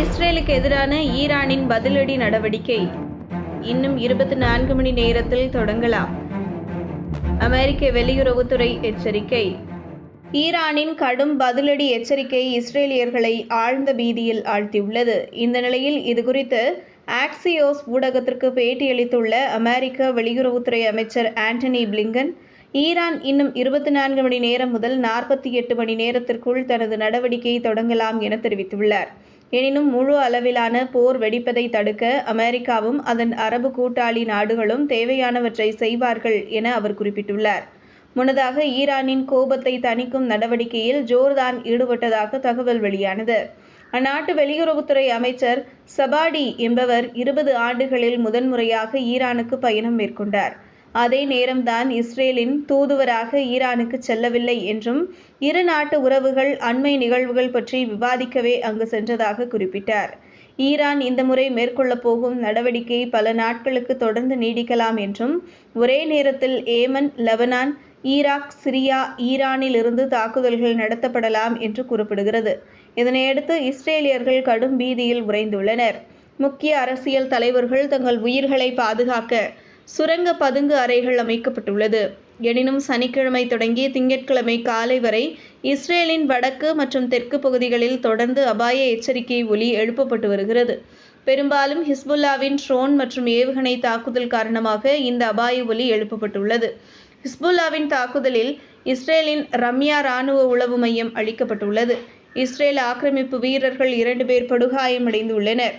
இஸ்ரேலுக்கு எதிரான ஈரானின் பதிலடி நடவடிக்கை. இன்னும் இருபத்தி நான்கு மணி நேரத்தில் தொடங்கலாம். அமெரிக்க வெளியுறவுத்துறை எச்சரிக்கை. ஈரானின் கடும் பதிலடி எச்சரிக்கை இஸ்ரேலியர்களை ஆழ்ந்த பீதியில் ஆழ்த்தியுள்ளது. இந்த நிலையில் இதுகுறித்து ஆக்சியோஸ் ஊடகத்திற்கு பேட்டியளித்துள்ள அமெரிக்க வெளியுறவுத்துறை அமைச்சர் ஆண்டனி பிளிங்கன் ஈரான் இன்னும் இருபத்தி நான்கு மணி நேரம் முதல் நாற்பத்தி எட்டு மணி நேரத்திற்குள் தனது நடவடிக்கையை தொடங்கலாம் என தெரிவித்துள்ளார். எனினும் முழு அளவிலான போர் வெடிப்பதை தடுக்க அமெரிக்காவும் அதன் அரபு கூட்டாளி நாடுகளும் தேவையானவற்றை செய்வார்கள் என அவர் குறிப்பிட்டுள்ளார். முன்னதாக ஈரானின் கோபத்தை தணிக்கும் நடவடிக்கையில் ஜோர்தான் ஈடுபட்டதாக தகவல் வெளியானது. அந்நாட்டு வெளியுறவுத்துறை அமைச்சர் சபாடி என்பவர் இருபது ஆண்டுகளில் முதன்முறையாக ஈரானுக்கு பயணம் மேற்கொண்டார். அதே நேரம்தான் இஸ்ரேலின் தூதுவராக ஈரானுக்கு செல்லவில்லை என்றும் இரு நாட்டு உறவுகள் அண்மை நிகழ்வுகள் பற்றி விவாதிக்கவே அங்கு சென்றதாக குறிப்பிட்டார். ஈரான் இந்த முறை மேற்கொள்ளப் போகும் நடவடிக்கை பல நாட்களுக்கு தொடர்ந்து நீடிக்கலாம் என்றும் ஒரே நேரத்தில் ஏமன் லெபனான் ஈராக் சிரியா ஈரானிலிருந்து தாக்குதல்கள் நடத்தப்படலாம் என்று கூறப்படுகிறது. இதனையடுத்து இஸ்ரேலியர்கள் கடும் பீதியில் உறைந்துள்ளனர். முக்கிய அரசியல் தலைவர்கள் தங்கள் உயிர்களை பாதுகாக்க சுரங்க பதுங்கு அறைகள் அமைக்கப்பட்டுள்ளது. எனினும் சனிக்கிழமை தொடங்கி திங்கட்கிழமை காலை வரை இஸ்ரேலின் வடக்கு மற்றும் தெற்கு பகுதிகளில் தொடர்ந்து அபாய எச்சரிக்கை ஒலி எழுப்பப்பட்டு வருகிறது. பெரும்பாலும் ஹிஸ்புல்லாவின் ட்ரோன் மற்றும் ஏவுகணை தாக்குதல் காரணமாக இந்த அபாய ஒலி எழுப்பப்பட்டுள்ளது. ஹிஸ்புல்லாவின் தாக்குதலில் இஸ்ரேலின் ரம்யா ராணுவ உளவு மையம் அளிக்கப்பட்டுள்ளது. இஸ்ரேல் ஆக்கிரமிப்பு வீரர்கள் இரண்டு பேர் படுகாயமடைந்துள்ளனர்.